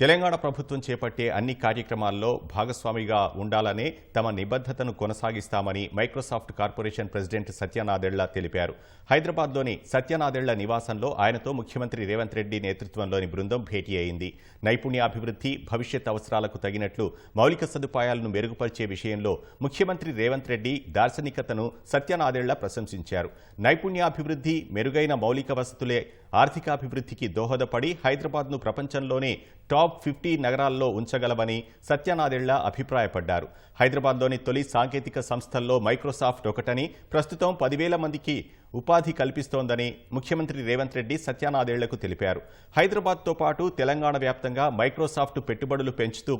తెలంగాణ ప్రభుత్వం చేపట్టే అన్ని కార్యక్రమాల్లో భాగస్వామిగా ఉండాలనే తమ నిబద్ధతను కొనసాగిస్తామని మైక్రోసాఫ్ట్ కార్పొరేషన్ ప్రెసిడెంట్ సత్యనాదెళ్ళ తెలిపారు. హైదరాబాద్లోని సత్యనాదెళ్ళ నివాసంలో ఆయనతో ముఖ్యమంత్రి రేవంత్ రెడ్డి నేతృత్వంలోని బృందం భేటీ అయింది. నైపుణ్యాభివృద్ధి భవిష్యత్ అవసరాలకు తగినట్లు మౌలిక సదుపాయాలను మెరుగుపరిచే విషయంలో ముఖ్యమంత్రి రేవంత్ రెడ్డి దార్శనికతను సత్యనాదెళ్ళ ప్రశంసించారు. నైపుణ్యాభివృద్ధి మెరుగైన మౌలిక వసతులే ఆర్థికాభివృద్ధికి దోహదపడి హైదరాబాద్ను ప్రపంచంలోనే టాప్ ఫిఫ్టీ నగరాల్లో ఉంచగలవని సత్యనాదెళ్ళ అభిప్రాయపడ్డారు. హైదరాబాద్లోని తొలి సాంకేతిక సంస్థల్లో మైక్రోసాఫ్ట్ ఒకటని ప్రస్తుతం పదివేల మందికి ఉపాధి కల్పిస్తోందని ముఖ్యమంత్రి రేవంత్ రెడ్డి సత్యనాదెళ్ళకు తెలిపారు. హైదరాబాద్తో పాటు తెలంగాణ వ్యాప్తంగా మైక్రోసాఫ్ట్ పెట్టుబడులు పెంచుతూ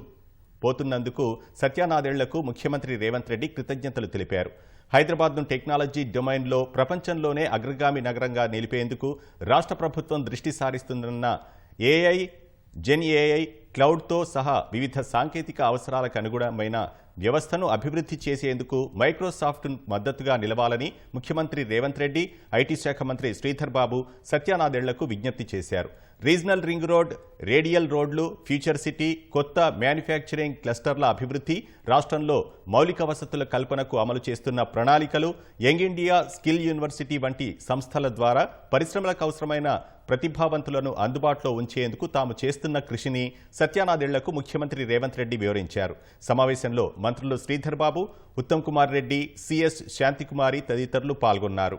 పోతున్నందుకు సత్యానాదేళ్ళకు ముఖ్యమంత్రి రేవంత్ రెడ్డి కృతజ్ఞతలు తెలిపారు. హైదరాబాద్ను టెక్నాలజీ డొమైన్లో ప్రపంచంలోనే అగ్రగామి నగరంగా నిలిపేందుకు రాష్ట్ర ప్రభుత్వం దృష్టి సారిస్తుందన్న ఏఐ జెన్ ఏఐ క్లౌడ్తో సహా వివిధ సాంకేతిక అవసరాలకు అనుగుణమైన వ్యవస్థను అభివృద్ధి చేసేందుకు మైక్రోసాఫ్ట్ మద్దతుగా నిలవాలని ముఖ్యమంత్రి రేవంత్ రెడ్డి ఐటీ శాఖ మంత్రి శ్రీధర్ బాబు సత్యానాథేళ్ళకు విజ్ఞప్తి చేశారు. రీజనల్ రింగ్ రోడ్ రేడియల్ రోడ్లు ఫ్యూచర్ సిటీ కొత్త మ్యానుఫ్యాక్చరింగ్ క్లస్టర్ల అభివృద్ధి రాష్ట్రంలో మౌలిక వసతుల కల్పనకు అమలు చేస్తున్న ప్రణాళికలు యంగ్ ఇండియా స్కిల్ యూనివర్సిటీ వంటి సంస్థల ద్వారా పరిశ్రమలకు అవసరమైన ప్రతిభావంతులను అందుబాటులో ఉంచేందుకు తాము చేస్తున్న కృషిని సత్యానాదెళ్ళకు ముఖ్యమంత్రి రేవంత్ రెడ్డి వివరించారు. సమావేశంలో మంత్రులు శ్రీధర్ బాబు ఉత్తమ్ కుమార్ రెడ్డి సిఎస్ శాంతికుమారి తదితరులు పాల్గొన్నారు.